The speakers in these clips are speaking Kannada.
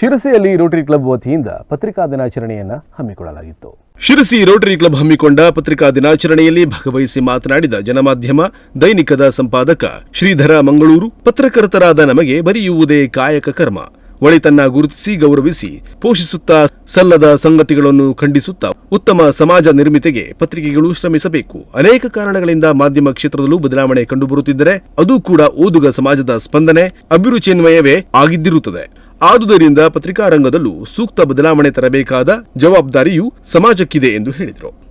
ಶಿರಸಿಯಲ್ಲಿ ರೋಟರಿ ಕ್ಲಬ್ ವತಿಯಿಂದ ಪತ್ರಿಕಾ ದಿನಾಚರಣೆಯನ್ನ ಹಮ್ಮಿಕೊಳ್ಳಲಾಗಿತ್ತು. ಶಿರಸಿ ರೋಟರಿ ಕ್ಲಬ್ ಹಮ್ಮಿಕೊಂಡ ಪತ್ರಿಕಾ ದಿನಾಚರಣೆಯಲ್ಲಿ ಭಾಗವಹಿಸಿ ಮಾತನಾಡಿದ ಜನಮಾಧ್ಯಮ, ದೈನಿಕದ ಸಂಪಾದಕ ಶ್ರೀಧರ ಮಂಗಳೂರು, ಪತ್ರಕರ್ತರಾದ ನಮಗೆ ಬರೆಯುವುದೇ ಕಾಯಕ ಕರ್ಮ. ಒಳಿತನ್ನ ಗುರುತಿಸಿ ಗೌರವಿಸಿ ಪೋಷಿಸುತ್ತಾ ಸಲ್ಲದ ಸಂಗತಿಗಳನ್ನು ಖಂಡಿಸುತ್ತಾ ಉತ್ತಮ ಸಮಾಜ ನಿರ್ಮಿತಿಗೆ ಪತ್ರಿಕೆಗಳು ಶ್ರಮಿಸಬೇಕು. ಅನೇಕ ಕಾರಣಗಳಿಂದ ಮಾಧ್ಯಮ ಕ್ಷೇತ್ರದಲ್ಲೂ ಬದಲಾವಣೆ ಕಂಡುಬರುತ್ತಿದ್ದರೆ, ಅದು ಕೂಡ ಓದುಗ ಸಮಾಜದ ಸ್ಪಂದನೆ ಅಭಿರುಚಿನ್ವಯವೇ ಆಗಿದ್ದಿರುತ್ತದೆ. ಆದುದರಿಂದ ಪತ್ರಿಕಾ ರಂಗದಲ್ಲೂ ಸೂಕ್ತ ಬದಲಾವಣೆ ತರಬೇಕಾದ ಜವಾಬ್ದಾರಿಯು ಸಮಾಜಕ್ಕಿದೆ ಎಂದು ಹೇಳಿದರು.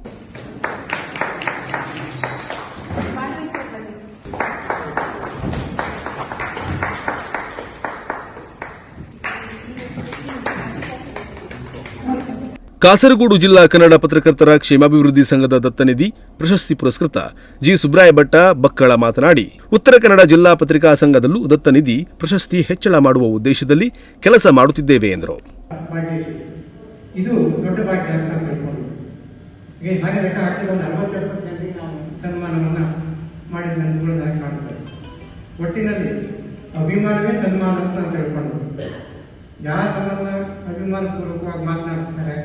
ಕಾಸರಗೋಡು ಜಿಲ್ಲಾ ಕನ್ನಡ ಪತ್ರಕರ್ತರ ಕ್ಷೇಮಾಭಿವೃದ್ಧಿ ಸಂಘದ ದತ್ತನಿಧಿ ಪ್ರಶಸ್ತಿ ಪುರಸ್ಕೃತ ಜಿ ಸುಬ್ರಾಯ ಭಟ್ಟ ಬಕ್ಕಳ ಮಾತನಾಡಿ, ಉತ್ತರ ಕನ್ನಡ ಜಿಲ್ಲಾ ಪತ್ರಿಕಾ ಸಂಘದಲ್ಲೂ ದತ್ತನಿಧಿ ಪ್ರಶಸ್ತಿ ಹೆಚ್ಚಳ ಮಾಡುವ ಉದ್ದೇಶದಲ್ಲಿ ಕೆಲಸ ಮಾಡುತ್ತಿದ್ದೇವೆ ಎಂದರು. ಅಭಿಮಾನವೇ ಸನ್ಮಾನ ಅಂತ ಯಾರು ಅಭಿಮಾನಪೂರ್ವಕವಾಗಿ ಮಾತನಾಡ್ತಾರೆ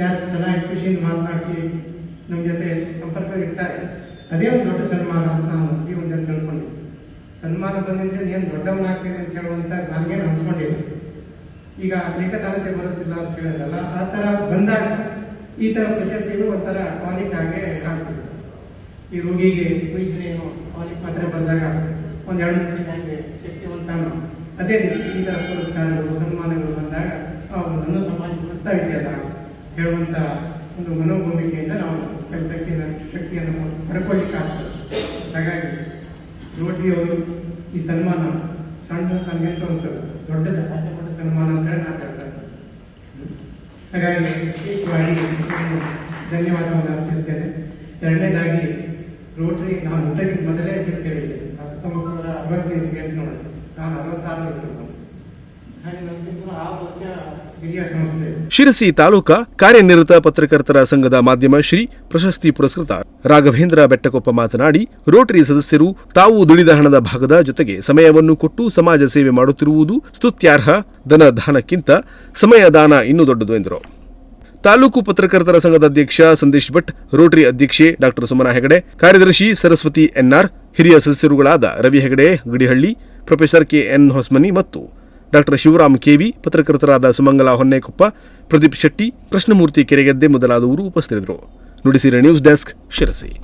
ಯಾರು ಚೆನ್ನಾಗಿ ಖುಷಿಯಿಂದ ಮಾತನಾಡಿಸಿ ನಮ್ಮ ಜೊತೆ ಸಂಪರ್ಕ ಇರ್ತಾರೆ ಅದೇ ಒಂದು ದೊಡ್ಡ ಸನ್ಮಾನ ಅಂತ ನಾವು ಜೀವನದಲ್ಲಿ ತಿಳ್ಕೊಂಡು ಸನ್ಮಾನ ಬಂದಿದ್ದೇನೆ ಏನು ದೊಡ್ಡವನಾಗ್ತಿದೆ ಅಂತ ಹೇಳುವಂತ ನನಗೇನು ಹಂಚ್ಕೊಂಡಿಲ್ಲ ಈಗ ಏಕತಾನತೆ ಬರುತ್ತಿಲ್ಲ ಅಂತ ಹೇಳಿದ್ರಲ್ಲ, ಆ ಥರ ಬಂದಾಗ ಈ ಥರ ಪ್ರಶಸ್ತಿಗಳು ಒಂಥರ ಟಾನಿಕ್ ಆಗಿ ಆಗ್ತದೆ. ಈ ರೋಗಿಗೆ ವೈದ್ಯರೇನು ಟಾನಿಕ್ ಮಾತ್ರೆ ಬಂದಾಗ ಒಂದು ಎರಡು ನಿಮಿಷ ಹಂಗೆ ಶಕ್ತಿವಂತಾನು, ಅದೇ ರೀತಿ ಈ ತರ ಪುರಸ್ಕಾರಗಳು, ಸನ್ಮಾನಗಳು ಬಂದಾಗ ಅವರು ನನ್ನ ಸಮಾಜ ಬರ್ತಾ ಇದೆಯಲ್ಲ. ಹೇಳುವಂತ ಒಂದು ಮನೋಭೂಮಿಕೆಯಿಂದ ನಾವು ಕೆಲಸಕ್ಕೆ ಶಕ್ತಿಯನ್ನು ಪಡ್ಕೊಳ್ಳಿಕ್ಕೆ ಆಗ್ತದೆ ಹಾಗಾಗಿ ಅವರು ಈ ಸನ್ಮಾನ, ಸಣ್ಣ ನನಗೆ ಒಂದು ದೊಡ್ಡ ಸನ್ಮಾನ ಅಂತ ಹೇಳಿ ನಾನು ಹೇಳ್ತೇನೆ ಹಾಗಾಗಿ ಧನ್ಯವಾದವನ್ನು ಅರ್ಪಿಸ್ತೇನೆ ಎರಡನೇದಾಗಿ ರೋಟರಿ, ನಾನು ಊಟಕ್ಕೆ ಮೊದಲೇ ಸೇರಿದೆ ಶಿರಸಿ ತಾಲೂಕಾ ಕಾರ್ಯನಿರತ ಪತ್ರಕರ್ತರ ಸಂಘದ ಮಾಧ್ಯಮ ಶ್ರೀ ಪ್ರಶಸ್ತಿ ಪುರಸ್ಕೃತ ರಾಘವೇಂದ್ರ ಬೆಟ್ಟಕೊಪ್ಪ ಮಾತನಾಡಿ, ರೋಟರಿ ಸದಸ್ಯರು ತಾವು ದುಡಿದ ಹಣದ ಭಾಗದ ಜೊತೆಗೆ ಸಮಯವನ್ನು ಕೊಟ್ಟು ಸಮಾಜ ಸೇವೆ ಮಾಡುತ್ತಿರುವುದು ಸ್ತುತ್ಯಾರ್ಹ, ಧನ ದಾನಕ್ಕಿಂತ ಸಮಯ ದಾನ ಇನ್ನೂ ದೊಡ್ಡದು ಎಂದರು. ತಾಲೂಕು ಪತ್ರಕರ್ತರ ಸಂಘದ ಅಧ್ಯಕ್ಷ ಸಂದೇಶ್ ಭಟ್, ರೋಟರಿ ಅಧ್ಯಕ್ಷೆ ಡಾಕ್ಟರ್ ಸುಮನಾ ಹೆಗಡೆ, ಕಾರ್ಯದರ್ಶಿ ಸರಸ್ವತಿ ಎನ್ಆರ್ ಹಿರಿಯ ಸದಸ್ಯರುಗಳಾದ Ravi Hegde, Gadihalli, professor K N Hosmani ಮತ್ತು ಡಾಕ್ಟರ್ ಶಿವರಾಮ್ ಕೆವಿ, ಪತ್ರಕರ್ತರಾದ ಸುಮಂಗಲ ಹೊನ್ನೇಕೊಪ್ಪ, ಪ್ರದೀಪ್ ಶೆಟ್ಟಿ, ಕೃಷ್ಣಮೂರ್ತಿ ಕೆರೆಗದ್ದೆ ಮೊದಲಾದವರು ಉಪಸ್ಥಿತರಿದ್ದರು. ನುಡಿಸಿರ ನ್ಯೂಸ್ ಡೆಸ್ಕ್ ಶಿರಸಿ.